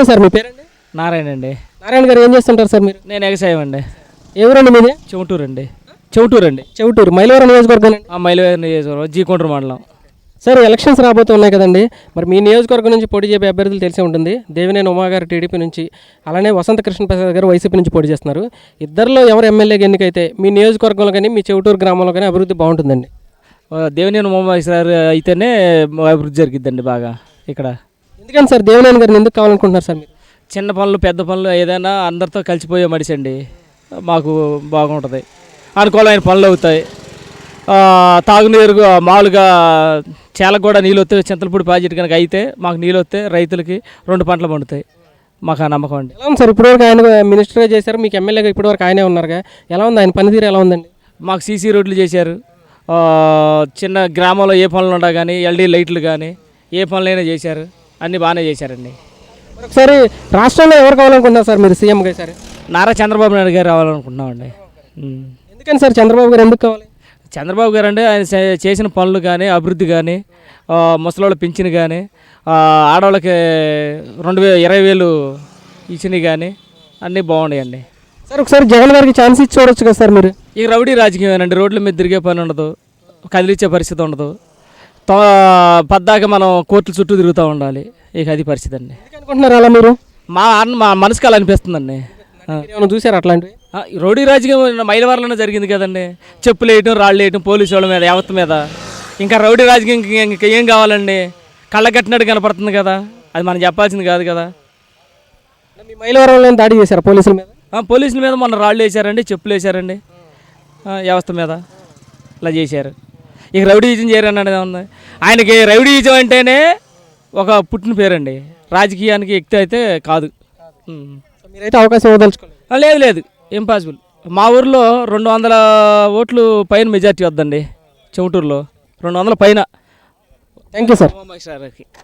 నమస్తే సార్ మీ పేరండి? నారాయణ అండి. నారాయణ గారు ఏం చేస్తుంటారు సార్ మీరు? నేను ఎగసాయం అండి. ఎవరండి మీది? చెవుటూరు అండి. చెవుటూరు అండి. చెవిటూరు మైలవరం నియోజకవర్గం ఆ మైలవేరు నియోజకవర్గం జీకొండ్రు మండలం. సార్ ఎలక్షన్స్ రాబోతూ ఉన్నాయి కదండి. మరి మీ నియోజకవర్గం నుంచి పోటీ చేసే అభ్యర్థులు తెలిసే ఉంటుంది. దేవినేని ఉమా గారు టీడీపీ నుంచి అలానే వసంత కృష్ణ ప్రసాద్ గారు వైసీపీ నుంచి పోటీ చేస్తున్నారు. ఇద్దరిలో ఎవరు ఎమ్మెల్యేగా ఎన్నికైతే మీ నియోజకవర్గంలో కానీ మీ చెవిటూరు గ్రామంలో కానీ అభివృద్ధి బాగుంటుందండి? దేవినేని ఉమామహేశ్వర సార్ అయితేనే అభివృద్ధి జరిగిద్దండి బాగా ఇక్కడ. ఎందుకని సార్ దేవినేని గారిని ఎందుకు కావాలనుకుంటున్నారు సార్ మీరు? చిన్న పనులు పెద్ద పనులు ఏదైనా అందరితో కలిసిపోయే మనిషి అండి మాకు బాగుంటుంది. అనుకూలమైన పనులు అవుతాయి. తాగునీరు మామూలుగా చేలకు కూడా నీళ్ళు వస్తే చింతలపూడి ప్రాజెక్ట్ కనుక అయితే మాకు నీళ్ళు వస్తే రైతులకి రెండు పంటలు పండుతాయి. మాకు ఆ నమ్మకం అండి. ఎలా ఉంది సార్? ఇప్పటివరకు ఆయన మినిస్టర్గా చేశారు మీకు ఎమ్మెల్యేగా ఇప్పటివరకు ఆయనే ఉన్నారుగా. ఎలా ఉంది? ఆయన పనితీరు ఎలా ఉందండి? మాకు సీసీ రోడ్లు చేశారు. చిన్న గ్రామంలో ఏ పనులు ఉండా కానీ ఎల్డీ లైట్లు కానీ ఏ పనులైనా చేశారు. అన్నీ బాగానే చేశారండి. ఒకసారి రాష్ట్రంలో ఎవరు కావాలనుకుంటున్నారు సార్ మీరు సీఎంగా సార్ నారా చంద్రబాబు నాయుడు గారు రావాలనుకుంటున్నామండి. ఎందుకని సార్ చంద్రబాబు గారు ఎందుకు కావాలి? చంద్రబాబు గారు అంటే ఆయన చేసిన పనులు కానీ అభివృద్ధి కానీ ముసలోళ్ళ పింఛన్ కానీ ఆడవాళ్ళకి రెండు వే ఇరవై వేలు ఇచ్చినవి కానీ అన్నీ బాగున్నాయండి. సార్ ఒకసారి జగన్ గారికి ఛాన్స్ ఇచ్చి చూడొచ్చు కదా సార్ మీరు? ఇక రౌడీ రాజకీయమేనండి రోడ్ల మీద తిరిగే పని ఉండదు. కదిలిచ్చే పరిస్థితి ఉండదు. పద్దాక మనం కోర్టుల చుట్టూ తిరుగుతూ ఉండాలి. ఇక అది పరిస్థితి అండి అనుకుంటున్నారు అలా మీరు? మా అన్న మా మనసుకు అలా అనిపిస్తుందండి. ఏమైనా చూసారు అట్లాంటివి? రోడ్డు రాజకీయం మైలవరంలోనే జరిగింది కదండి. చెప్పులు వేయటం రాళ్ళు వేయటం పోలీసు వాళ్ళ మీద యావత్ మీద. ఇంకా రౌడీ రాజకీయం ఇంక- ఏం కావాలండి? కళ్ళ కట్టినట్టు కనపడుతుంది కదా. అది మనం చెప్పాల్సింది కాదు కదా. మీ మైలవరంలో దాడి చేశారు పోలీసుల మీద? పోలీసుల మీద మొన్న రాళ్ళు వేశారండి చెప్పులు వేశారండి. వ్యవస్థ మీద. ఇలా చేశారు. ఇక రౌడీజం చేయరన్నది ఉంది ఆయనకి రౌడీజం అంటేనే ఒక పుట్టిన పేరండి. రాజకీయానికి ఎక్కితే అయితే కాదు. మీరైతే అవకాశం ఇవ్వదలుచుకోలేదు. ఆ, లేదు లేదు. ఇంపాసిబుల్. మా ఊర్లో రెండు వందల ఓట్లు పైన మెజార్టీ వద్దండి. చెమటూరులో. రెండు వందల పైన. Thank you sir